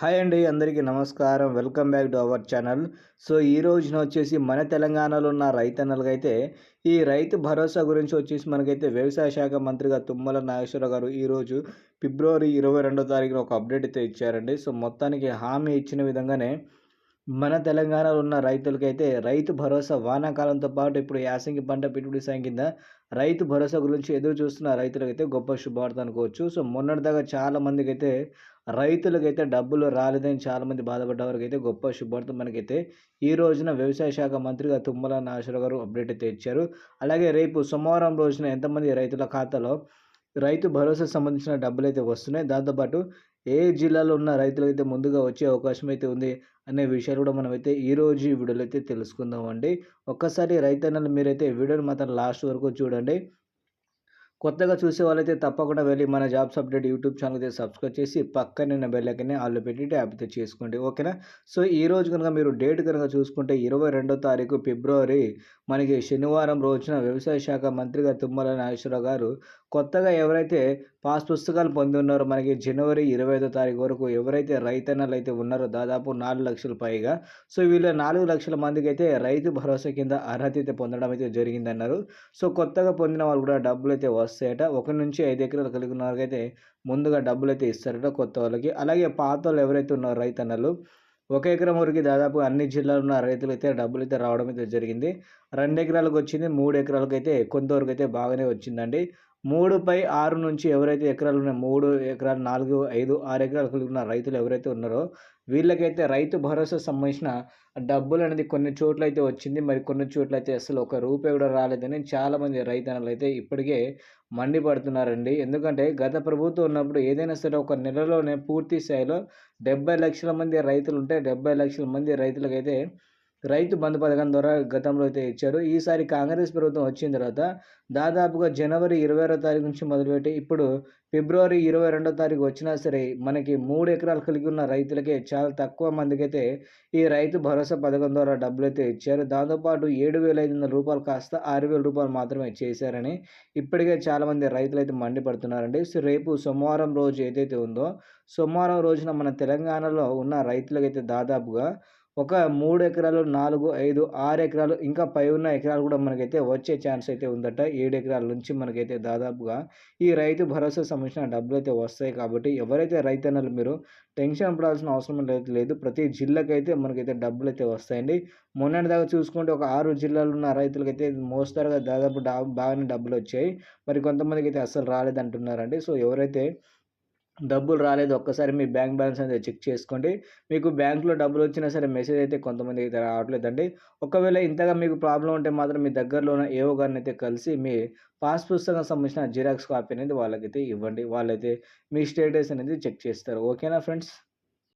Hi అండి అందరికీ నమస్కారం. Welcome back to our channel. So ఈ రోజున వచ్చేసి మన తెలంగాణలో ఉన్న రైతన్నలకైతే ఈ రైతు భరోసా గురించి వచ్చేసి మనకైతే వ్యవసాయ శాఖ మంత్రిగా తుమ్మల నాగేశ్వరరావు గారు ఈరోజు ఫిబ్రవరి ఇరవై రెండో తారీఖున ఒక అప్డేట్ అయితే ఇచ్చారండి. సో మొత్తానికి హామీ ఇచ్చిన విధంగానే మన తెలంగాణలో ఉన్న రైతులకైతే రైతు భరోసా వానాకాలంతో పాటు ఇప్పుడు యాసంగి పంట పెట్టుబడి సాయం కింద రైతు భరోసా గురించి ఎదురు చూస్తున్న రైతులకైతే గొప్ప శుభార్త అనుకోవచ్చు. సో మొన్నటిదాకా చాలా మందికి అయితే రైతులకైతే డబ్బులు రాలేదని చాలామంది బాధపడ్డ అయితే గొప్ప శుభార్త మనకైతే ఈ రోజున వ్యవసాయ శాఖ మంత్రిగా తుమ్మల నాగేశ్వర గారు అప్డేట్ అయితే ఇచ్చారు. అలాగే రేపు సోమవారం రోజున ఎంతమంది రైతుల ఖాతాలో రైతు భరోసా సంబంధించిన డబ్బులు అయితే వస్తున్నాయి. దాంతోపాటు ఏ జిల్లాలో ఉన్న రైతులైతే ముందుగా వచ్చే అవకాశం అయితే ఉంది అనే విషయాలు కూడా మనమైతే ఈ రోజు ఈ వీడియోలో అయితే తెలుసుకుందాం అండి. ఒక్కసారి రైతన్నలు మీరైతే వీడియోని మాత్రం లాస్ట్ వరకు చూడండి. కొత్తగా చూసే వాళ్ళైతే తప్పకుండా వెళ్ళి మన జాబ్స్ అప్డేట్ యూట్యూబ్ ఛానల్ అయితే సబ్స్క్రైబ్ చేసి పక్కన బెల్లకనే ఆళ్ళు పెట్టి ట్యాప్ అయితే చేసుకోండి. ఓకేనా? సో ఈ రోజు కనుక మీరు డేట్ కనుక చూసుకుంటే ఇరవై రెండో తారీఖు ఫిబ్రవరి మనకి శనివారం రోజున వ్యవసాయ శాఖ మంత్రిగా తుమ్మల నాగేశ్వరరావు గారు కొత్తగా ఎవరైతే పాస్ పుస్తకాలు పొంది ఉన్నారో మనకి జనవరి ఇరవై ఐదో తారీఖు వరకు ఎవరైతే రైతన్నలు అయితే ఉన్నారో దాదాపు నాలుగు లక్షల పైగా. సో వీళ్ళ నాలుగు లక్షల మందికి అయితే రైతు భరోసా కింద అర్హత అయితే పొందడం అయితే జరిగిందన్నారు. సో కొత్తగా పొందిన వాళ్ళు కూడా డబ్బులు అయితే వస్తాయట. ఒక నుంచి ఐదు ఎకరాలు కలిగి ఉన్న వారికైతే ముందుగా డబ్బులు అయితే ఇస్తారట కొత్త వాళ్ళకి. అలాగే పాత వాళ్ళు ఎవరైతే ఉన్నారో రైతన్నలు ఒక ఎకరం వరకు దాదాపు అన్ని జిల్లాలో ఉన్న రైతులు అయితే డబ్బులు అయితే రావడం అయితే జరిగింది. రెండు ఎకరాలకు వచ్చింది మూడు ఎకరాలకు అయితే కొంతవరకు అయితే బాగానే వచ్చిందండి. మూడు పై ఆరు నుంచి ఎవరైతే ఎకరాలు ఉన్నాయో మూడు ఎకరాలు నాలుగు ఐదు ఆరు ఎకరాలు కలిగి ఉన్న రైతులు ఎవరైతే ఉన్నారో వీళ్ళకైతే రైతు భరోసా సంబంధించిన డబ్బులు అనేది కొన్ని చోట్ల అయితే వచ్చింది. మరి కొన్ని చోట్ల అయితే అసలు ఒక రూపాయి కూడా రాలేదని చాలామంది రైతన్నలు అయితే ఇప్పటికే మండిపడుతున్నారండి. ఎందుకంటే గత ప్రభుత్వం ఉన్నప్పుడు ఏదైనా సరే ఒక నెలలోనే పూర్తి స్థాయిలో డెబ్బై లక్షల మంది రైతులు ఉంటే డెబ్బై లక్షల మంది రైతులకైతే రైతు బంధు పథకం ద్వారా గతంలో అయితే ఇచ్చారు. ఈసారి కాంగ్రెస్ ప్రభుత్వం వచ్చిన తర్వాత దాదాపుగా జనవరి ఇరవై ఆరో తారీఖు నుంచి మొదలుపెట్టి ఇప్పుడు ఫిబ్రవరి ఇరవై రెండో తారీఖు వచ్చినా సరే మనకి మూడు ఎకరాలు కలిగి ఉన్న రైతులకే చాలా తక్కువ మందికైతే ఈ రైతు భరోసా పథకం ద్వారా డబ్బులు అయితే ఇచ్చారు. దాంతోపాటు ఏడు వేల ఐదు వందల రూపాయలు కాస్త ఆరు వేల రూపాయలు మాత్రమే చేశారని ఇప్పటికే చాలామంది రైతులు అయితే మండిపడుతున్నారండి. సో రేపు సోమవారం రోజు ఏదైతే ఉందో సోమవారం రోజున మన తెలంగాణలో ఉన్న రైతులకైతే దాదాపుగా ఒక మూడు ఎకరాలు నాలుగు ఐదు ఆరు ఎకరాలు ఇంకా పై ఉన్న ఎకరాలు కూడా మనకైతే వచ్చే ఛాన్స్ అయితే ఉందట. ఏడు ఎకరాల నుంచి మనకైతే దాదాపుగా ఈ రైతు భరోసా సంబంధించిన డబ్బులు అయితే వస్తాయి కాబట్టి ఎవరైతే రైతన్నలు మీరు టెన్షన్ పడాల్సిన అవసరం అయితే లేదు ప్రతి జిల్లాకైతే మనకైతే డబ్బులు అయితే వస్తాయండి. మొన్నటి దాకా చూసుకుంటే ఒక ఆరు జిల్లాలు ఉన్న రైతులకైతే మోస్తారుగా దాదాపు బాగానే డబ్బులు వచ్చాయి మరి కొంతమందికి అయితే అస్సలు రాలేదంటున్నారండి. సో ఎవరైతే డబ్బులు రాలేదు ఒక్కసారి మీ బ్యాంక్ బ్యాలెన్స్ అనేది చెక్ చేసుకోండి. మీకు బ్యాంక్లో డబ్బులు వచ్చినా సరే మెసేజ్ అయితే కొంతమంది అయితే రావట్లేదండి. ఒకవేళ ఇంతగా మీకు ప్రాబ్లం ఉంటే మాత్రం మీ దగ్గరలో ఉన్న ఏవో గారిని అయితే కలిసి మీ పాస్ పుస్తకం సంబంధించిన జిరాక్స్ కాపీ అనేది వాళ్ళకైతే ఇవ్వండి. వాళ్ళైతే మీ స్టేటస్ అనేది చెక్ చేస్తారు. ఓకేనా ఫ్రెండ్స్?